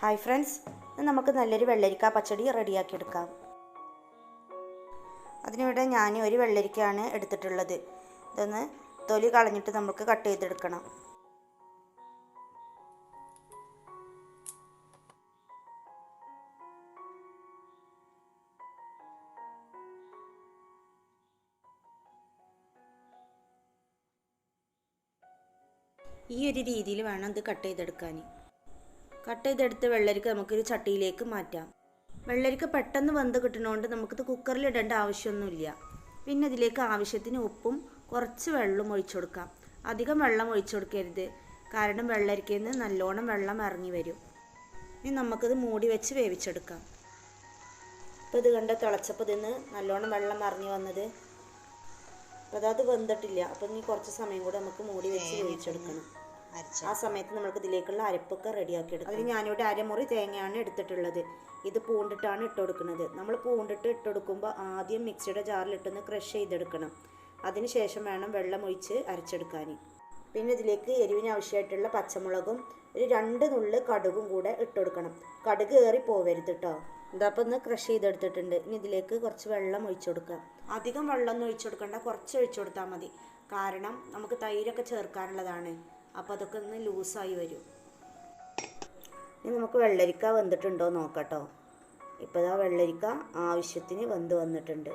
Hi friends നമുക്ക് നല്ലൊരു വെള്ളരിക്ക പച്ചടി റെഡിയാക്കി എടുക്കാം അതിനിവിടെ ഞാൻ ഒരു വെള്ളരിക്കയാണ് എടുത്തിട്ടുള്ളത്. ഇതൊന്ന് തൊലി കളഞ്ഞിട്ട് നമുക്ക് കട്ട് ചെയ്തെടുക്കണം. ഈ ഒരു രീതിയിൽ വേണം ഇത് കട്ട് ചെയ്തെടുക്കാൻ കട്ട് ചെയ്തെടുത്ത് വെള്ളരിക്ക നമുക്കൊരു ചട്ടിയിലേക്ക് മാറ്റാം. വെള്ളരിക്ക പെട്ടെന്ന് വെന്ത് കിട്ടണോണ്ട് നമുക്കിത് കുക്കറിൽ ഇടേണ്ട ആവശ്യമൊന്നുമില്ല. പിന്നെ അതിലേക്ക് ആവശ്യത്തിന് ഉപ്പും കുറച്ച് വെള്ളം ഒഴിച്ചു കൊടുക്കാം. അധികം വെള്ളം ഒഴിച്ചു കൊടുക്കരുത്. കാരണം വെള്ളരിക്കയിൽ നിന്ന് നല്ലോണം വെള്ളം ഇറങ്ങി വരും. ഇനി നമുക്കിത് മൂടി വെച്ച് വേവിച്ചെടുക്കാം. ഇപ്പോൾ ഇത് കണ്ട തിളച്ചപ്പോൾ ഇതിന്ന് നല്ലോണം വെള്ളം ഇറങ്ങി വന്നത്. അപ്പോൾ അതത് വെന്തിട്ടില്ല. അപ്പം ഇനി കുറച്ച് സമയം കൂടെ നമുക്ക് മൂടി വെച്ച് വേവിച്ചെടുക്കണം. ആ സമയത്ത് നമ്മൾക്ക് ഇതിലേക്കുള്ള അരപ്പൊക്കെ റെഡിയാക്കി എടുക്കാം അതിന് ഞാനിവിടെ അരമുറി തേങ്ങയാണ് എടുത്തിട്ടുള്ളത്. ഇത് പൂണ്ടിട്ടാണ് ഇട്ട് കൊടുക്കുന്നത്. നമ്മൾ പൂണ്ടിട്ട് ഇട്ട് കൊടുക്കുമ്പോൾ ആദ്യം മിക്സിയുടെ ജാറിലിട്ടൊന്ന് ക്രഷ് ചെയ്തെടുക്കണം. അതിന് ശേഷം വേണം വെള്ളം ഒഴിച്ച് അരച്ചെടുക്കാൻ. പിന്നെ ഇതിലേക്ക് എരിവിന് ആവശ്യമായിട്ടുള്ള പച്ചമുളകും ഒരു രണ്ട് നുള്ള് കടുകും കൂടെ ഇട്ട് കൊടുക്കണം. കടുക് കയറി പോവരുത് കേട്ടോ ഇതപ്പോൾ ഒന്ന് ക്രഷ് ചെയ്തെടുത്തിട്ടുണ്ട്. ഇനി ഇതിലേക്ക് കുറച്ച് വെള്ളം ഒഴിച്ചു കൊടുക്കാം അധികം വെള്ളമൊന്നും ഒഴിച്ചു കൊടുക്കണ്ട. കുറച്ച് ഒഴിച്ചു കൊടുത്താൽ മതി. കാരണം നമുക്ക് തൈരൊക്കെ ചേർക്കാനുള്ളതാണ്. അപ്പോൾ അതൊക്കെ ഒന്ന് ലൂസായി വരും. ഇനി നമുക്ക് വെള്ളരിക്ക വെന്തിട്ടുണ്ടോ നോക്കട്ടോ. ഇപ്പോൾ ഇതാ വെള്ളരിക്ക ആവശ്യത്തിന് വെന്ത് വന്നിട്ടുണ്ട്.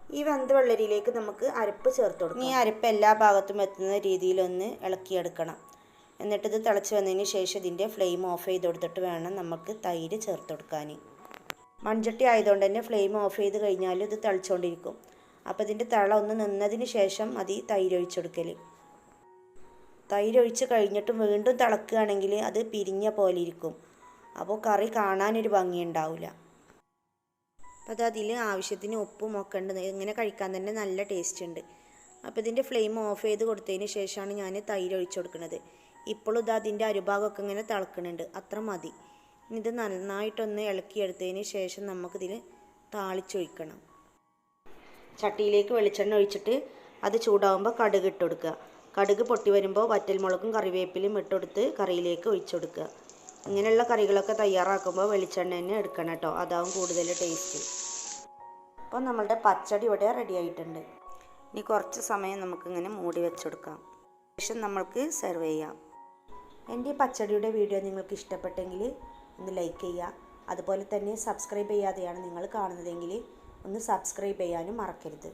ഈ വെന്ത വെള്ളരിയിലേക്ക് നമുക്ക് അരപ്പ് ചേർത്ത് കൊടുക്കാം. ഈ അരപ്പ് എല്ലാ ഭാഗത്തും എത്തുന്ന രീതിയിലൊന്ന് ഇളക്കിയെടുക്കണം. എന്നിട്ട് ഇത് തിളച്ച് വന്നതിന് ശേഷം ഇതിന്റെ ഫ്ലെയിം ഓഫ് ചെയ്ത് കൊടുത്തിട്ട് വേണം നമുക്ക് തൈര് ചേർത്ത് കൊടുക്കാൻ മൺചട്ടി ആയതുകൊണ്ട് തന്നെ ഫ്ലെയിം ഓഫ് ചെയ്ത് കഴിഞ്ഞാൽ ഇത് തിളച്ചുകൊണ്ടിരിക്കും അപ്പോൾ ഇതിന്റെ തിള ഒന്ന് നിന്നതിന് ശേഷം മതി തൈര് ഒഴിച്ചെടുക്കൽ തൈര് ഒഴിച്ച് കഴിഞ്ഞിട്ടും വീണ്ടും തിളക്കുകയാണെങ്കിൽ അത് പിരിഞ്ഞ പോലെ ഇരിക്കും. അപ്പോൾ കറി കാണാനൊരു ഭംഗി ഉണ്ടാവില്ല അപ്പോൾ അത് അതിൽ ആവശ്യത്തിന് ഉപ്പും ഒക്കെ ഉണ്ട്. ഇങ്ങനെ കഴിക്കാൻ തന്നെ നല്ല ടേസ്റ്റ് ഉണ്ട്. അപ്പോൾ ഇതിന്റെ ഫ്ലെയിം ഓഫ് ചെയ്ത് കൊടുത്തതിന് ശേഷമാണ് ഞാൻ തൈര് കൊടുക്കുന്നത്. ഇപ്പോഴും ഇത് അതിന്റെ അരുഭാഗമൊക്കെ ഇങ്ങനെ തിളക്കുന്നുണ്ട് അത്ര മതി. ഇത് നന്നായിട്ടൊന്ന് ഇളക്കിയെടുത്തതിന് ശേഷം നമുക്കിതിൽ താളിച്ചൊഴിക്കണം. ചട്ടിയിലേക്ക് വെളിച്ചെണ്ണ ഒഴിച്ചിട്ട് അത് ചൂടാവുമ്പോൾ കടുക് ഇട്ട് കൊടുക്കുക. കടുക് പൊട്ടി വരുമ്പോൾ വറ്റൽമുളകും കറിവേപ്പിലും ഇട്ടെടുത്ത് കറിയിലേക്ക് ഒഴിച്ചു കൊടുക്കുക ഇങ്ങനെയുള്ള കറികളൊക്കെ തയ്യാറാക്കുമ്പോൾ വെളിച്ചെണ്ണ തന്നെ എടുക്കണം കേട്ടോ. അതാവും കൂടുതൽ ടേസ്റ്റ് അപ്പോൾ നമ്മളുടെ പച്ചടി ഇവിടെ റെഡി ആയിട്ടുണ്ട്. ഇനി കുറച്ച് സമയം നമുക്കിങ്ങനെ മൂടി വെച്ചെടുക്കാം. ശേഷം നമ്മൾക്ക് സെർവ് ചെയ്യാം. എന്റെ പച്ചടിയുടെ വീഡിയോ നിങ്ങൾക്ക് ഇഷ്ടപ്പെട്ടെങ്കിൽ ഒന്ന് ലൈക്ക് ചെയ്യുക. അതുപോലെ തന്നെ സബ്സ്ക്രൈബ് ചെയ്യാതെയാണ് നിങ്ങൾ കാണുന്നതെങ്കിൽ ഒന്ന് സബ്സ്ക്രൈബ് ചെയ്യാനും മറക്കരുത്.